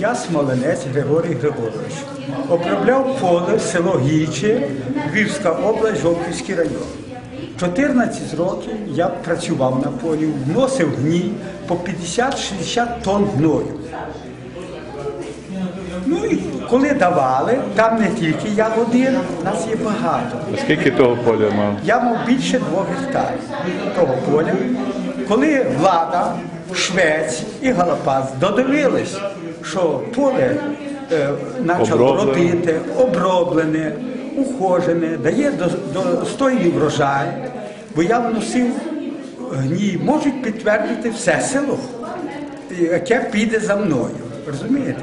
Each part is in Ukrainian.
Я Смоленець Григорій Григорович. Обробляв поле село Гіче, Львівська область, Жовківський район. 14 років я працював на полі, вносив гній по 50-60 тонн гною. Ну і коли давали, там не тільки я один, нас є багато. Скільки того поля мав? Я мав більше двох гектарів того поля. Коли влада, Швець і Галапаз додивились, що поле е, почало Оброблене. родити, оброблене, ухожене, дає до- достойний врожай, бо я вносив гній, можуть підтвердити все село, яке піде за мною. Розумієте?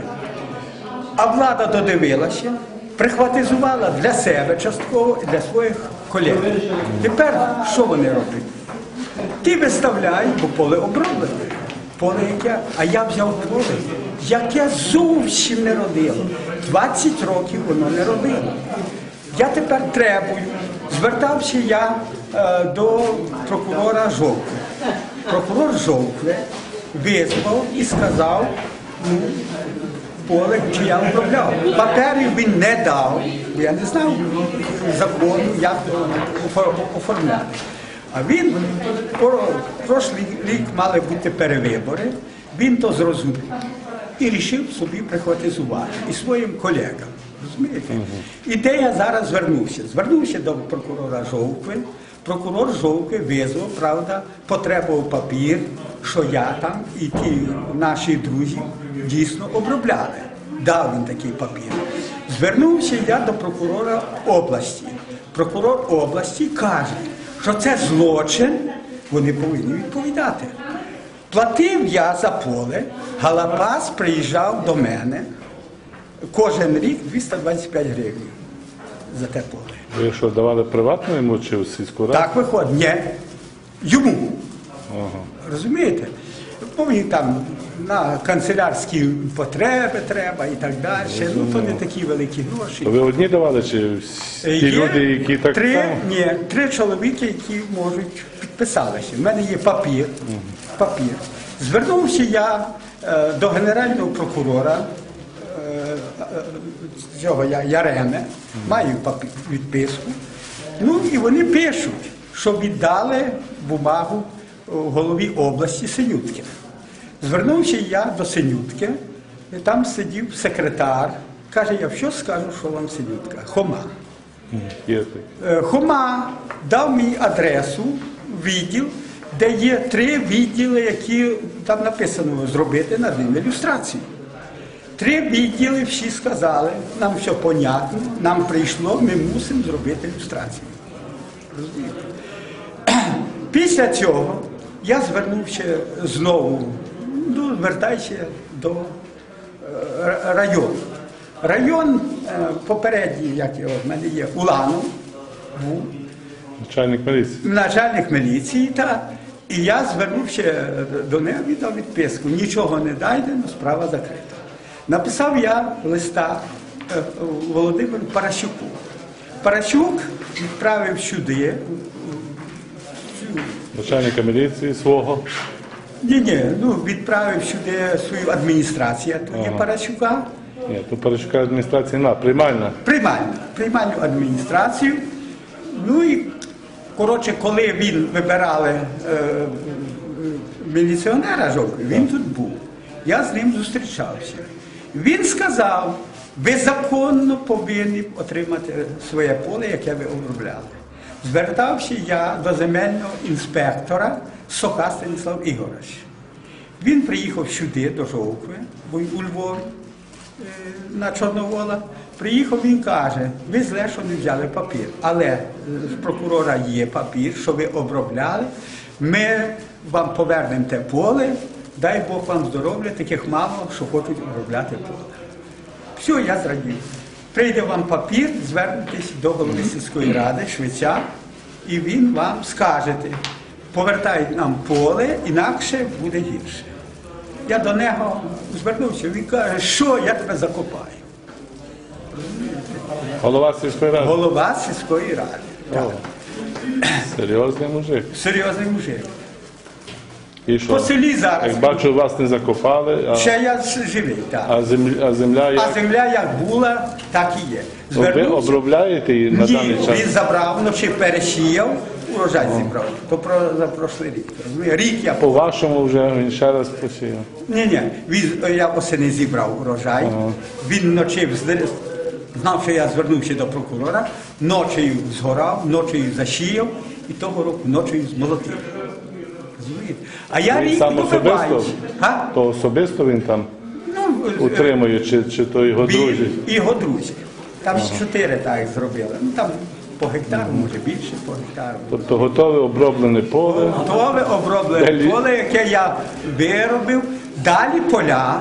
А влада додивилася, прихватизувала для себе частково і для своїх колег. Тепер що вони роблять? Ті виставляють, бо поле оброблене. Яке, а я взяв поле, яке зовсім не родило. 20 років воно не родило. Я тепер требую. Звертався я е, до прокурора Жовкви. Прокурор Жовкви визвав і сказав, ну, поле, чи я обробляв. Паперів він не дав, бо я не знав закону, як оформляти. А він, про- прошлий рік мали бути перевибори, він то зрозумів і вирішив собі прихватизувати і своїм колегам. Розумієте? І де я зараз звернувся? Звернувся до прокурора Жовкви. Прокурор Жовки визвав, правда, потребував папір, що я там і ті наші друзі дійсно обробляли. Дав він такий папір. Звернувся я до прокурора області. Прокурор області каже, що це злочин, вони повинні відповідати. Платив я за поле, Галапас приїжджав до мене кожен рік 225 гривень за те поле. Ви що, давали приватну йому чи в сільську раду? Так виходить, ні. Йому. Ага. Розумієте? Бо мені там на канцелярські потреби треба і так далі. Ну то не такі великі гроші. То ви одні давали, чи всі Е, є люди, які так три, само? Ні, три чоловіки, які можуть підписалися. У мене є папір. папір. Звернувся я е, до генерального прокурора е, е, цього я, Яреме, маю папір, відписку. Ну і вони пишуть, що віддали бумагу о, голові області Синютки. Звернувся я до Синютки, і там сидів секретар. Каже, я що скажу, що вам Синютка? Хома. Е, Хома дав мені адресу, відділ, де є три відділи, які там написано зробити на день ілюстрацію. Три відділи всі сказали, нам все понятно, нам прийшло, ми мусимо зробити ілюстрацію. Розумієте? Після цього я звернувся знову, ну, звертайся до е, району. Район е, попередній, як його в мене є, Уланов, був Начальник міліції. начальник міліції, та, і я звернувся до нього і дав відписку. Нічого не дайдено, справа закрита. Написав я листа е, Володимиру Паращуку. Паращук відправив сюди. Начальника міліції свого. Ні, ні, ну відправив сюди свою адміністрацію, тут є Ага. Паращука. Ні, то Парижська адміністрація на приймальна. приймальну, приймальну адміністрацію. Ну і коротше, коли він вибирали е, е, міліціонера жовтий, він тут був. Я з ним зустрічався. Він сказав, ви законно повинні отримати своє поле, яке ви обробляли. Звертався я до земельного інспектора Сока Станіслав Ігорович. Він приїхав сюди, до Жовкви, бо у Львові е, на Чорновола. Приїхав, він каже, ви зле, що не взяли папір. Але е, з прокурора є папір, що ви обробляли. Ми вам повернемо те поле, дай Бог вам здоров'я, таких мало, що хочуть обробляти поле. Все, я зрадів. Прийде вам папір, звернетесь до голови сільської ради, швеця, і він вам скаже, повертають нам поле, інакше буде гірше. Я до нього звернувся, він каже, що я тебе закопаю. Голова сільської ради. Голова сільської ради. Так. Серйозний мужик. Серйозний мужик. І що? По селі зараз. Як бачу, вас не закопали, а, Ще я живий, так. а, земля, а земля А як? земля як була, так і є. Ну, Ви Звернувся. обробляєте її на Ні, даний час? він забрав, вночі пересіяв, урожай зібрав. То про за прошлий рік. Рік я По-вашому вже він ще раз посіяв. Ні, ні, він, я осени зібрав урожай. Він вночі вз- знав, що я звернувся до прокурора, ночею згорав, ночею засіяв і того року ночею змолотив. А я Він рік сам особисто? Га? То особисто він там Ну, утримує, чи, чи то його друзі? його друзі. Там чотири так зробили. Ну там по гектару, може більше по гектару. Тобто готове оброблене поле. Готове оброблене Далі. поле, яке я виробив. Далі поля.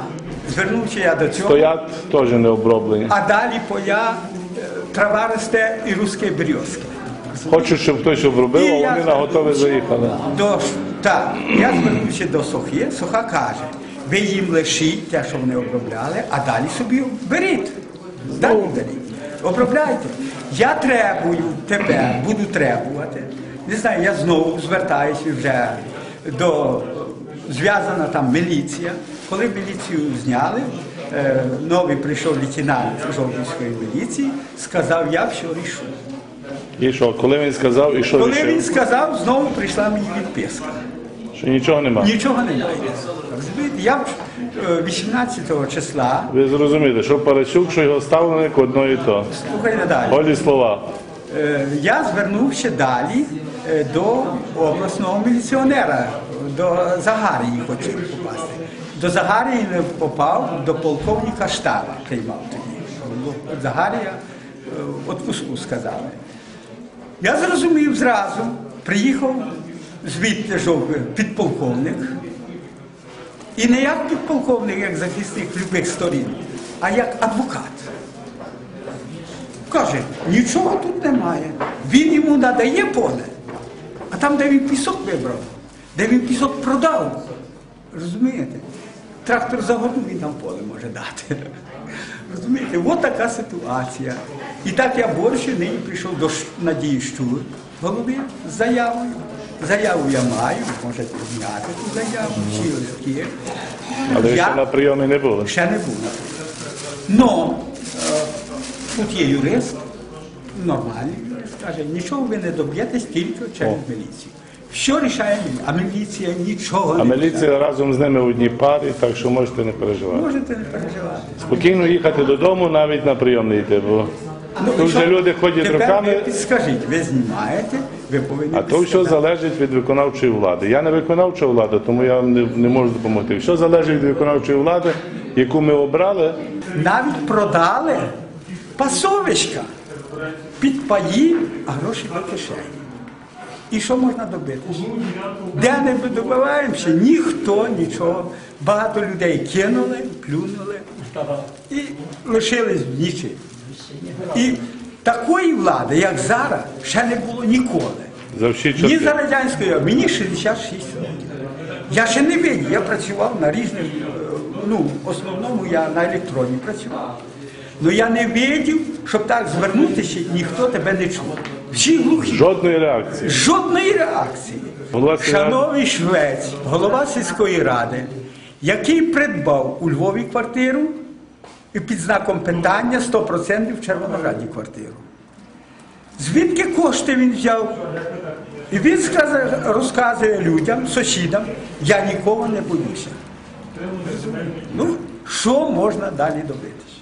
Звернувся я до цього. Стоять теж не оброблені. А далі поля е, трава росте і русські березки. Хочу, щоб хтось обробив, а вони на готове заїхали. До, так, я звернувся до Сохи, Соха каже, ви їм лишіть те, що вони обробляли, а далі собі беріть. Далі беріть. Обробляйте. Я требую тепер, буду требувати. Не знаю, я знову звертаюся вже до зв'язана там міліція. Коли міліцію зняли, е, новий прийшов лейтенант Жовківської міліції, сказав, я все рішу. І що, коли він сказав, і що Коли він сказав, знову прийшла мені відписка. Що нічого немає. Нічого немає. Розумієте, я е, 18 числа, Ви зрозуміли, що Парасюк, що його ставленик одно і то. слухайте далі, Голі слова. Е, я звернувся далі е, до обласного міліціонера, до Загарії хотів попасти. До Загарії не попав, до полковника штаба приймав тоді. Загарія е, отпуску сказали. Я зрозумів зразу, приїхав звідти жов- підполковник. І не як підполковник, як захисник любих сторін, а як адвокат. Каже, нічого тут немає. Він йому надає поле, а там, де він пісок вибрав, де він пісок продав. Розумієте? Трактор за году він нам поле може дати. Розумієте, от така ситуація. І так я борщі нині прийшов до Надії Щур, голови з заявою. Заяву я маю, можете зняти ту заяву, всі листки. Але Я- ще на прийомі не були. Ще не було. Но е, тут є юрист, нормальний юрист, каже, нічого ви не доб'єтесь тільки через міліцію. Що рішає міліція? А міліція нічого А не рішає. міліція разом з ними в одній парі, так що можете не переживати. Можете не переживати. Спокійно їхати додому, навіть на прийом не йти, бо Ну, тут що? же люди ходять Тепер ви руками, підскажіть, ви знімаєте, ви повинні а то все залежить від виконавчої влади. Я не виконавча влада, тому я вам не, не можу допомогти. Все залежить від виконавчої влади, яку ми обрали. Навіть продали пасовиська під паї, а гроші до кишені. І що можна добитися? Де не добиваємося, ніхто нічого. Багато людей кинули, плюнули і лишились в нічі. І такої влади, як зараз, ще не було ніколи. За всі Ні за радянської, а мені 66 років. Я ще не видів, я працював на різних, е, ну, в основному я на електроні працював. Ну я не видів, щоб так звернутися, ніхто тебе не чув. Всі глухі. Жодної реакції. Жодної реакції. Голова Шановний Швець, голова сільської ради, який придбав у Львові квартиру і під знаком питання 100% в Червонограді квартиру. Звідки кошти він взяв? І він розказує людям, сусідам, я нікого не боюся. Ну, що можна далі добитися?